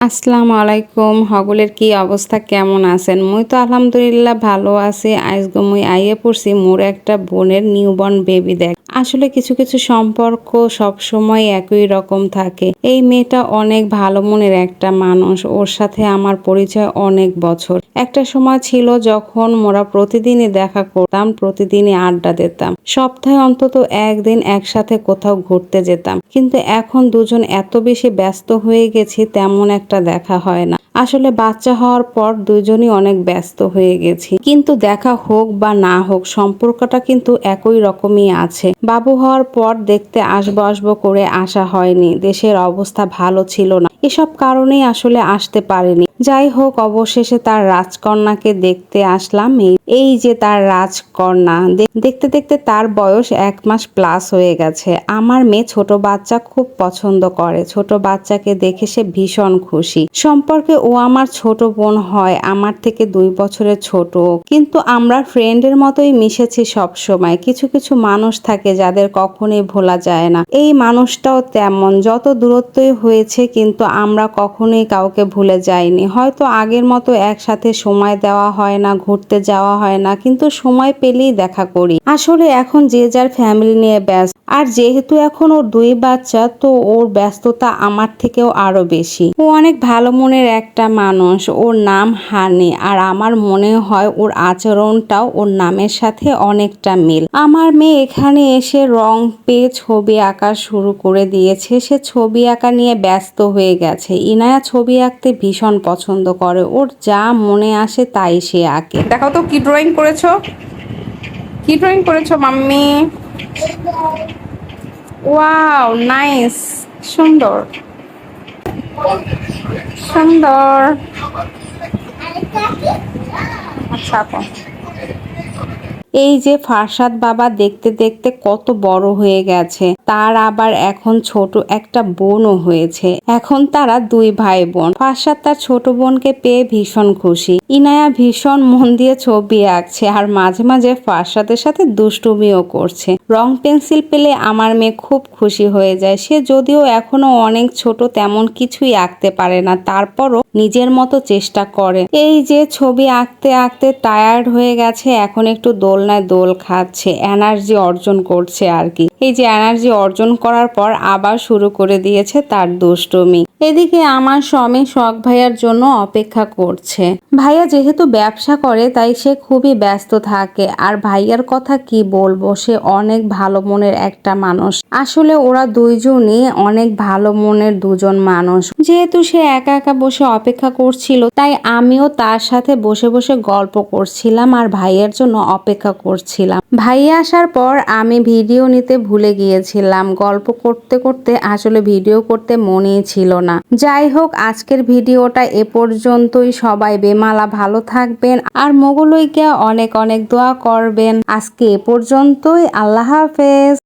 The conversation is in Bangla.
আসসালামু আলাইকুম। হগলের কি অবস্থা? কেমন আছেন? মুই তো আলহামদুলিল্লাহ ভালো আছি। আজকে মুই আইয়ে পড়ছি মোর একটা বোনের নিউবর্ন বেবি দেখ আসলে কিছু কিছু সম্পর্ক সব সময় একই রকম থাকে। এই মেয়েটা অনেক ভালো মনের একটা মানুষ। ওর সাথে আমার পরিচয় অনেক বছর। একটা সময় ছিল যখন মোরা প্রতিদিনই দেখা করতাম, প্রতিদিনই আড্ডা দিতাম। সপ্তাহে অন্তত একদিন একসাথে কোথাও ঘুরতে যেতাম। কিন্তু এখন দুজন এত বেশি ব্যস্ত হয়ে গেছি, তেমন একটা দেখা হয় না। আসলে বাচ্চা হওয়ার পর দুজনই অনেক ব্যস্ত হয়ে গেছি। কিন্তু দেখা হোক বা না হোক, সম্পর্কটা কিন্তু একই রকমই আছে। বাবু হওয়ার পর দেখতে আসব আসব করে আসা হয়নি। দেশের অবস্থা ভালো ছিল না। এসব কারণেই আসলে আসতে পারেনি। যাই হোক, অবশেষে তার রাজকন্যাকে দেখতে আসলাম। এই- যে তার রাজকন্যা দেখতে দেখতে তার বয়স এক মাস প্লাস হয়ে গেছে। আমার মেয়ে ছোট বাচ্চা খুব পছন্দ করে। ছোট বাচ্চাকে দেখে সে ভীষণ খুশি। সম্পর্কে ও আমার ছোট বোন হয়, আমার থেকে দুই বছরের ছোট। কিন্তু আমরা ফ্রেন্ডের মতোই মিশেছি সব সময়। কিছু কিছু মানুষ থাকে যাদের কখনোই ভোলা যায় না। এই মানুষটাও তেমন। যত দূরত্বই হয়েছে কিন্তু আমরা কখনোই কাউকে ভুলে যাইনি। হয়তো আগের মতো একসাথে সময় দেওয়া হয় না, ঘুরতে যাওয়া হয় না, কিন্তু সময় পেলেই দেখা করি। আসলে এখন যে যার ফ্যামিলি নিয়ে ব্যস্ত। আর যেহেতু এখন ওর দুই বাচ্চা, তো ওর ব্যস্ততা আমার থেকেও আরও বেশি। ও অনেক ভালো মনের একটা মানুষ। ওর নাম হানি আর আমার মনে হয় ওর আচরণটাও ওর নামের সাথে অনেকটা মিল। আমার মেয়ে এখানে এসে রং পেয়ে ছবি আঁকা শুরু করে দিয়েছে। সে ছবি আঁকা নিয়ে ব্যস্ত হয়ে গেছে। ইনায়া ছবি আঁকতে ভীষণ পছন্দ করে। ওর যা মনে আসে তাই সে আঁকে। দেখো তো, কি ড্রয়িং করেছ? কি ড্রয়িং করেছ, মাম্মি? ওয়াও নাইস সুন্দর। সুন্দর। আচ্ছা এই যে ফারসাদ বাবা দেখতে দেখতে কত বড় হয়ে গেছে, তার আবার এখন ছোট একটা বোনও হয়েছে। এখন তারা দুই ভাই বোন। ফারসাদ তার ছোট বোনকে পেয়ে ভীষণ খুশি। ইনায়া ভীষণ মন দিয়ে ছবি আঁকছে আর মাঝে মাঝে ফারসাদের সাথে দুষ্টুমিও করছে। রং পেন্সিল পেলে আমার মেয়ে খুব খুশি হয়ে যায়। সে যদিও এখনও অনেক ছোট তেমন কিছুই আঁকতে পারে না। তারপরও নিজের মতো চেষ্টা করে। এই যে ছবি আঁকতে আঁকতে টায়ার্ড হয়ে গেছে, এখন একটু দোলনায় দোল খাচ্ছে। এনার্জি অর্জন করছে আর কি। এই যে এনার্জি অর্জন করার পর আবার শুরু করে দিয়েছে তার দুষ্টুমি। এদিকে আমার স্বামী শখ ভাইয়ার জন্য অপেক্ষা করছে। ভাইয়া যেহেতু ব্যবসা করে, তাই সে খুবই ব্যস্ত থাকে। আর ভাইয়ার কথা কি বলব? সে অনেক ভালো মনের একটা মানুষ। আসলে ওরা দুইজনই অনেক ভালো মনের দুজন মানুষ। যেহেতু সে একা একা বসে অপেক্ষা করছিল, তাই আমিও তার সাথে বসে বসে গল্প করছিলাম আর ভাইয়ের জন্য অপেক্ষা করছিলাম। ভাইয়া আসার পর আমি ভিডিও নিতে ভুলে গিয়েছিলাম। গল্প করতে করতে আসলে ভিডিও করতে মনেই ছিল না। যাই হোক, আজকের ভিডিওটা এ পর্যন্তই। সবাই বেমালা ভালো থাকবেন আর মোগলইকে অনেক অনেক দোয়া করবেন। আজকে এ পর্যন্তই। আল্লাহ হাফেজ।